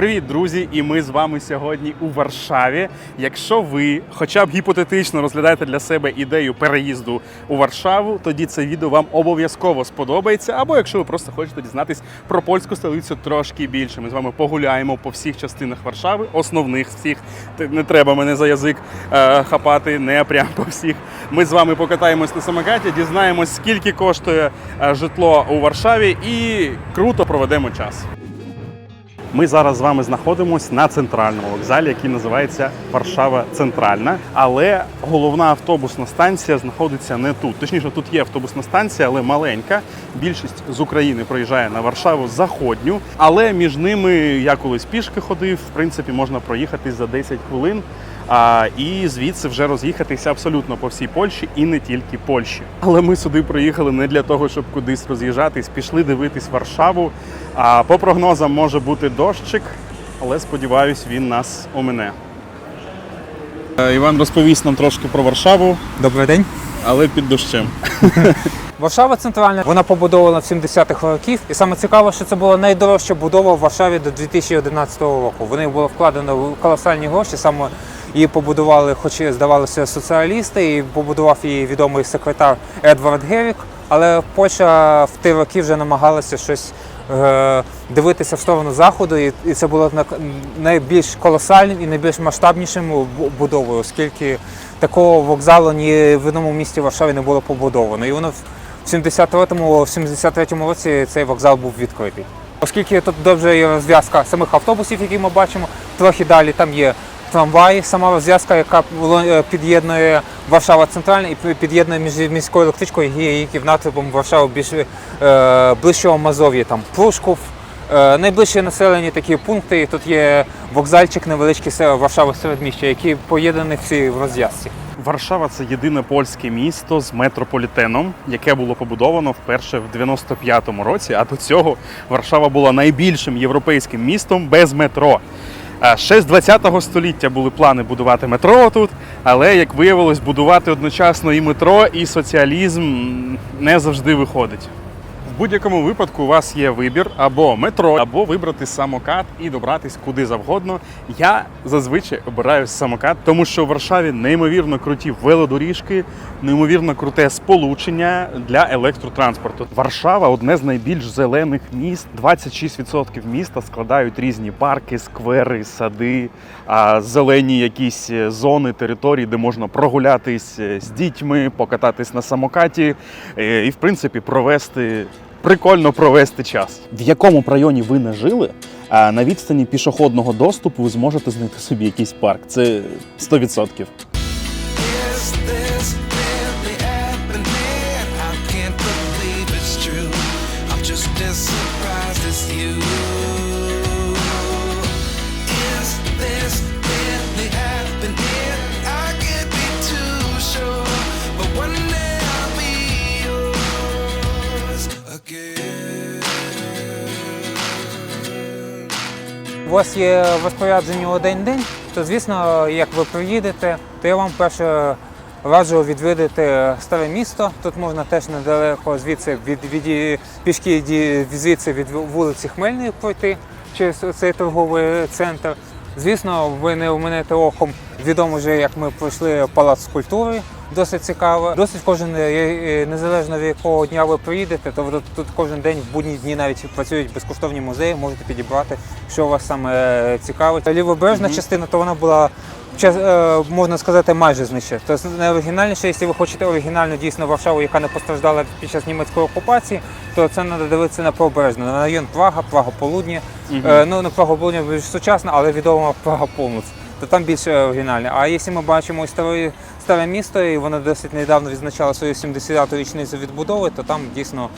Привіт, друзі! І ми з вами сьогодні у Варшаві. Якщо ви хоча б гіпотетично розглядаєте для себе ідею переїзду у Варшаву, тоді це відео вам обов'язково сподобається. Або якщо ви просто хочете дізнатись про польську столицю трошки більше. Ми з вами погуляємо по всіх частинах Варшави, основних всіх. Не треба мене за язик е, хапати, не прям по всіх. Ми з вами покатаємось на самокаті, дізнаємось, скільки коштує е, житло у Варшаві, і круто проведемо час. Ми зараз з вами знаходимося на центральному вокзалі, який називається Варшава Центральна. Але головна автобусна станція знаходиться не тут. Точніше, тут є автобусна станція, але маленька. Більшість з України проїжджає на Варшаву заходню. Але між ними я колись пішки ходив. В принципі, можна проїхати за 10 хвилин. А, і звідси вже роз'їхатися абсолютно по всій Польщі і не тільки Польщі. Але ми сюди приїхали не для того, щоб кудись роз'їжджатись. Пішли дивитись Варшаву. А по прогнозам може бути дощик, але сподіваюсь, він нас омине. Е, Іван розповість нам трошки про Варшаву, Добрий день. але під дощем. Варшава центральна. Вона побудована в 70-х років. І саме цікаво, що це була найдорожча будова в Варшаві до 2011 року. Вони було вкладено в колосальні гроші. Саме її побудували, хоч і здавалося, соціалісти, і побудував її відомий секретар Едвард Герік. Але Польща в ті роки вже намагалася щось е, дивитися в сторону заходу, і, і це було на- найбільш колосальним і найбільш масштабнішим будовою, оскільки такого вокзалу ні в одному місті Варшаві не було побудовано. І воно в 73-му, в 73-му році цей вокзал був відкритий. Оскільки тут добре є розв'язка самих автобусів, які ми бачимо, трохи далі там є трамваї, сама розв'язка, яка е, під'єднує Варшава Центральна і під'єднує між міською електричкою, і які в напрямку Варшави більш е, ближчого Мазов'я, там Прушков. Е, Найближчі населені такі пункти. Тут є вокзальчик невеличкий Варшава середміща, які поєднані в цій розв'язці. Варшава це єдине польське місто з метрополітеном, яке було побудовано вперше в 95-му році. А до цього Варшава була найбільшим європейським містом без метро. Ще з 20-го століття були плани будувати метро тут, але як виявилось, будувати одночасно і метро, і соціалізм не завжди виходить. Будь-якому випадку у вас є вибір або метро, або вибрати самокат і добратись куди завгодно. Я зазвичай обираю самокат, тому що в Варшаві неймовірно круті велодоріжки, неймовірно круте сполучення для електротранспорту. Варшава одне з найбільш зелених міст. 26% міста складають різні парки, сквери, сади, зелені якісь зони, території, де можна прогулятись з дітьми, покататись на самокаті е, і, в принципі, провести. Прикольно провести час. В якому районі ви не жили, а на відстані пішохідного доступу ви зможете знайти собі якийсь парк. Це 100%. У вас є в розпорядженні один день, то звісно, як ви приїдете, то я вам перше раджу відвідати старе місто. Тут можна теж недалеко звідси від, від пішки звідси від вулиці Хмельної пройти через цей торговий центр. Звісно, ви не уминете оком відомо вже, як ми пройшли палац культури. Досить цікаво. Досить кожен е, е, незалежно від якого дня ви приїдете, то тут кожен день в будні дні навіть працюють безкоштовні музеї, можете підібрати, що вас саме е, цікавить. Лівобережна частина, то вона була е, можна сказати, майже знищена. Тобто найоригінальніше, якщо ви хочете оригінальну дійсно Варшаву, яка не постраждала під час німецької окупації, то це треба дивитися на Правобережну, на район Прага, Прага Полудня. Е, Ну, на Прага Полудня більш сучасна, але відома Прага Полноц. То там більше оригінальне. А якщо ми бачимо ось старе, місто, і воно досить недавно відзначало свою 70-ту річницю відбудови, то там дійсно,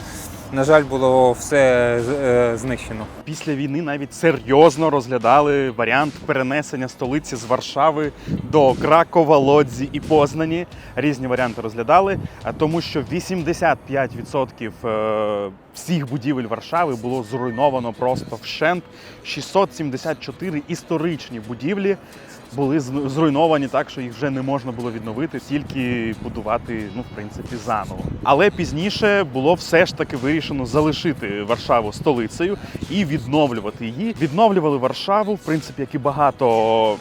на жаль, було все е, знищено. Після війни навіть серйозно розглядали варіант перенесення столиці з Варшави до Кракова, Лодзі і Познані. Різні варіанти розглядали, тому що 85% е, всіх будівель Варшави було зруйновано просто вщент. 674 історичні будівлі були зруйновані так, що їх вже не можна було відновити, тільки будувати, ну, в принципі, заново. Але пізніше було все ж таки вирішено. Вирішено залишити Варшаву столицею і відновлювати її. Відновлювали Варшаву, в принципі, як і багато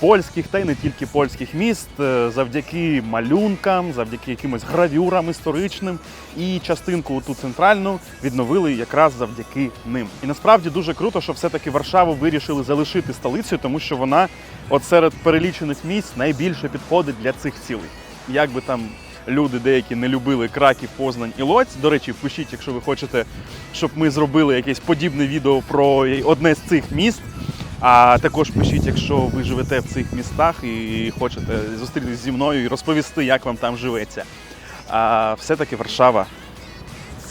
польських та й не тільки польських міст, е, завдяки малюнкам, завдяки якимось гравюрам історичним. І частинку ту центральну відновили якраз завдяки ним. І насправді дуже круто, що все-таки Варшаву вирішили залишити столицею, тому що вона, от серед перелічених місць, найбільше підходить для цих цілей. Як би там люди деякі не любили Краків, Познань і Лоць. До речі, пишіть, якщо ви хочете, щоб ми зробили якесь подібне відео про одне з цих міст. А також пишіть, якщо ви живете в цих містах і хочете зустрітися зі мною і розповісти, як вам там живеться. А все-таки Варшава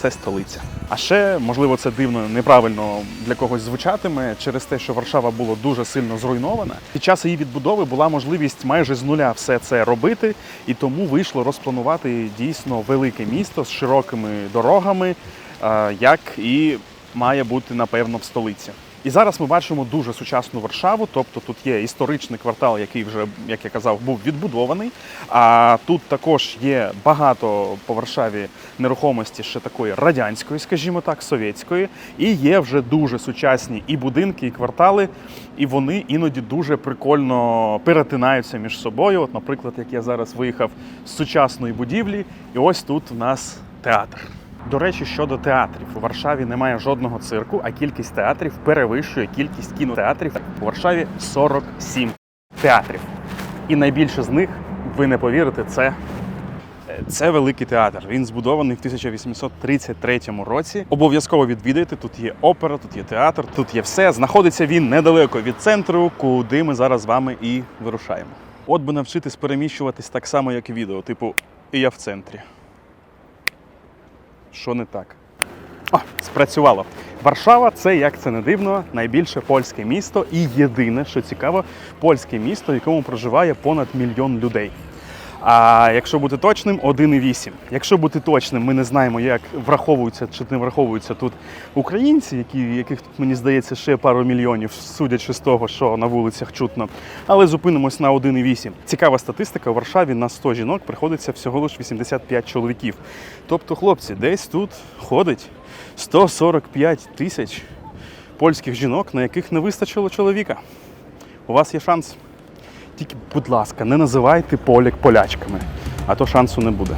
це столиця. А ще, можливо, це дивно, неправильно для когось звучатиме через те, що Варшава була дуже сильно зруйнована. Під час її відбудови була можливість майже з нуля все це робити, і тому вийшло розпланувати дійсно велике місто з широкими дорогами, як і має бути напевно в столиці. І зараз ми бачимо дуже сучасну Варшаву, тобто тут є історичний квартал, який вже, як я казав, був відбудований. А тут також є багато по Варшаві нерухомості ще такої радянської, скажімо так, совєтської. І є вже дуже сучасні і будинки, і квартали, і вони іноді дуже прикольно перетинаються між собою. От, наприклад, як я зараз виїхав з сучасної будівлі, і ось тут у нас театр. До речі, щодо театрів, у Варшаві немає жодного цирку, а кількість театрів перевищує кількість кінотеатрів. У Варшаві 47 театрів. І найбільше з них, ви не повірите, це. Це великий театр. Він збудований в 1833 році. Обов'язково відвідайте. Тут є опера, тут є театр, тут є все. Знаходиться він недалеко від центру, куди ми зараз з вами і вирушаємо. От би навчитись переміщуватись так само, як і відео. Типу, і я в центрі. Що не так? О, спрацювало. Варшава це, як це не дивно, найбільше польське місто і єдине, що цікаво, польське місто, в якому проживає понад мільйон людей. А якщо бути точним, 1,8. Якщо бути точним, ми не знаємо, як враховуються чи не враховуються тут українці, які, яких тут, мені здається, ще пару мільйонів, судячи з того, що на вулицях чутно. Але зупинимось на 1,8. Цікава статистика: у Варшаві на 100 жінок приходиться всього лише 85 чоловіків. Тобто, хлопці, десь тут ходить 145 тисяч польських жінок, на яких не вистачило чоловіка. У вас є шанс. Тільки, будь ласка, не називайте поляк полячками, а то шансу не буде.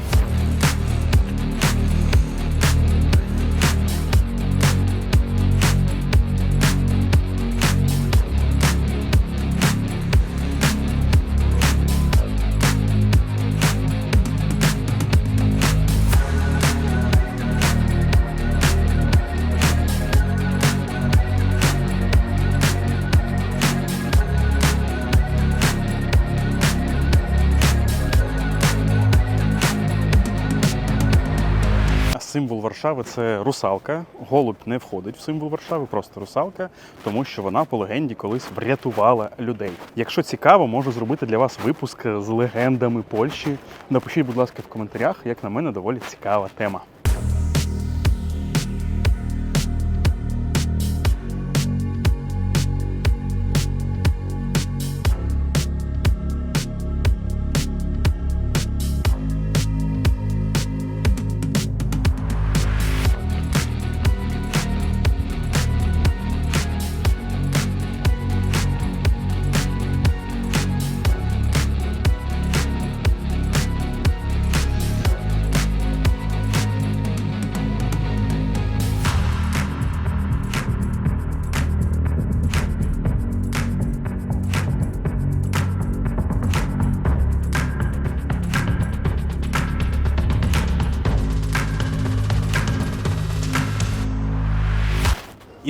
Варшави це русалка. Голубь не входить в символ Варшави, просто русалка, тому що вона по легенді колись врятувала людей. Якщо цікаво, можу зробити для вас випуск з легендами Польщі. Напишіть, будь ласка, в коментарях, як на мене, доволі цікава тема.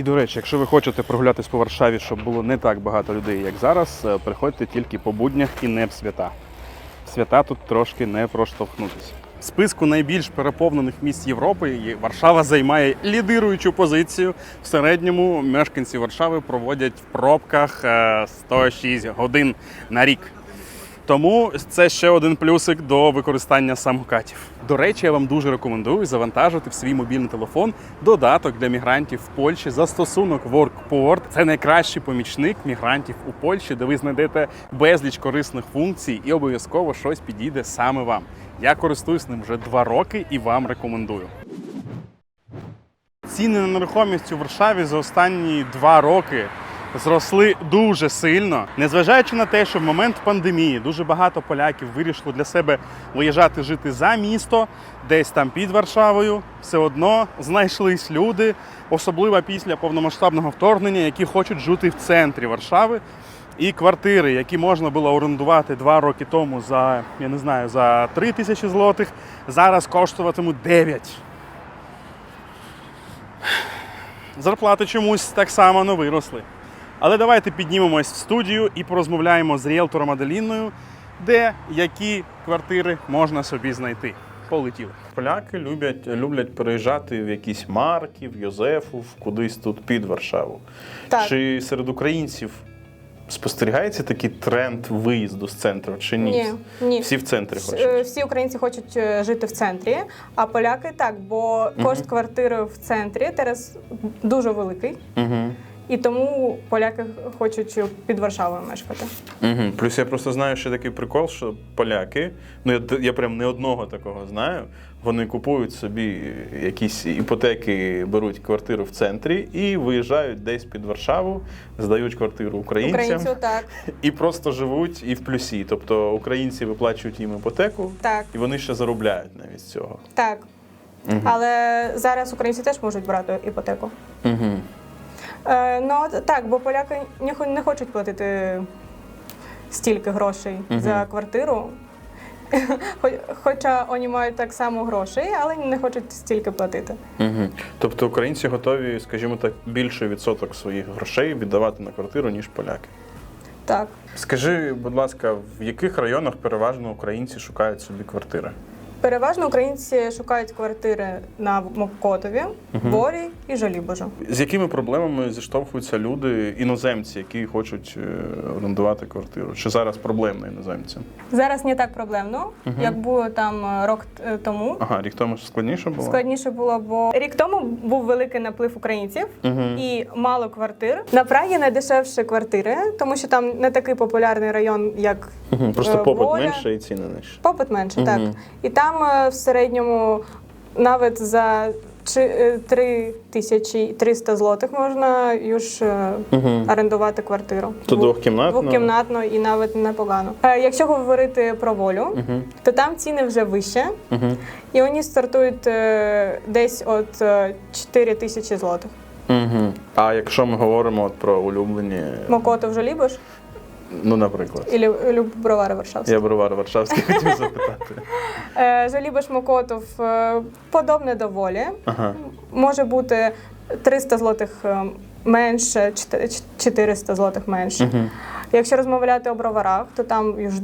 До речі, якщо ви хочете прогулятись по Варшаві, щоб було не так багато людей, як зараз, е, приходьте тільки по буднях і не в свята. Свята тут трошки не проштовхнутися. В списку найбільш переповнених міст Європи Варшава займає лідируючу позицію. В середньому мешканці Варшави проводять в пробках е, 106 годин на рік. Тому це ще один плюсик до використання самокатів. До речі, я вам дуже рекомендую завантажити в свій мобільний телефон додаток для мігрантів в Польщі застосунок WorkPort. Це найкращий помічник мігрантів у Польщі, де ви знайдете безліч корисних функцій і обов'язково щось підійде саме вам. Я користуюсь ним вже два роки і вам рекомендую. ціни на нерухомість у Варшаві за останні два роки зросли дуже сильно, незважаючи на те, що в момент пандемії дуже багато поляків вирішили для себе виїжджати жити за місто, десь там під Варшавою, все одно знайшлись люди, особливо після повномасштабного вторгнення, які хочуть жити в центрі Варшави. І квартири, які можна було орендувати два роки тому за, я не знаю, за 3 тисячі злотих, зараз коштуватимуть 9. Зарплати чомусь так само не виросли. Але давайте піднімемось в студію і порозмовляємо з ріелтором Аделіною, де які квартири можна собі знайти. Полетіли. Поляки люблять, люблять переїжджати в якісь марки, в Йозефу, в кудись тут під Варшаву. Так. Чи серед українців спостерігається такий тренд виїзду з центру, чи ні? Ні, ні. Всі в центрі хочуть. е, Всі українці хочуть е, жити в центрі, а поляки так, бо кошт квартири в центрі зараз дуже великий, Угу. І тому поляки хочуть під Варшавою мешкати. Угу. Плюс я просто знаю ще такий прикол, що поляки, ну я, я прям не одного такого знаю. Вони купують собі якісь іпотеки, беруть квартиру в центрі і виїжджають десь під Варшаву, здають квартиру українцям. Українцю так, І просто живуть і в плюсі. Тобто українці виплачують їм іпотеку, так, і вони ще заробляють навіть з цього. так. Але зараз українці теж можуть брати іпотеку. Угу. Е, ну от так, бо поляки не, хо- не хочуть платити стільки грошей за квартиру. Хо- Хоча вони мають так само грошей, але не хочуть стільки платити. Угу. Тобто українці готові, скажімо так, більший відсоток своїх грошей віддавати на квартиру, ніж поляки. Так. Скажи, будь ласка, в яких районах переважно українці шукають собі квартири? Переважно українці шукають квартири на Мокотові, Борі і Жалібожу. З якими проблемами зіштовхуються люди, іноземці, які хочуть е, орендувати квартиру? Чи зараз проблемно іноземцям? Зараз не так проблемно, як було там е, рок е, тому. Ага, рік тому складніше було? Складніше було, бо рік тому був великий наплив українців Мгм. і мало квартир. На Прагі найдешевші квартири, тому що там не такий популярний район, як Мгм. Просто е, попит Воля. менше і ціни нижче. Попит менше, так. І там е, в середньому навіть за чи- е, 3300 злотих можна юж е, Мгм. орендувати квартиру. То двохкімнатно? Двохкімнатно і навіть непогано. Е, Якщо говорити про волю, Мгм. то там ціни вже вище, Мгм. і вони стартують е, десь от е, 4 тисячі злотих. Угу. А якщо ми говоримо от про улюблені, Мокото вже любиш? Ну, наприклад, І люб бровар Варшавський. я бровар Варшавський хотів запитати. Е, Жалібиш Мокотов е, подобне доволі. Ага. Може бути 300 злотих е, менше, чте- 400 злотих менше. Мгм. Якщо розмовляти о броварах, то там ж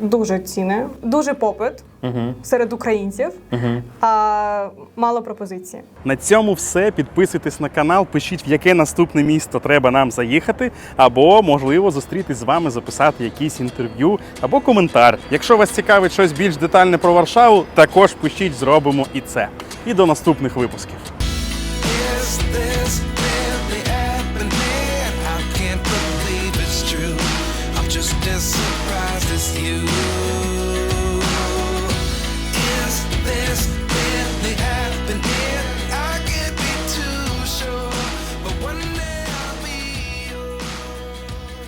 дуже ціни, дуже попит Угу. серед українців, Угу. а мало пропозиції. На цьому все. Підписуйтесь на канал, пишіть, в яке наступне місто треба нам заїхати, або можливо зустрітись з вами, записати якісь інтерв'ю або коментар. Якщо вас цікавить щось більш детальне про Варшаву, також пишіть, зробимо і це. І до наступних випусків.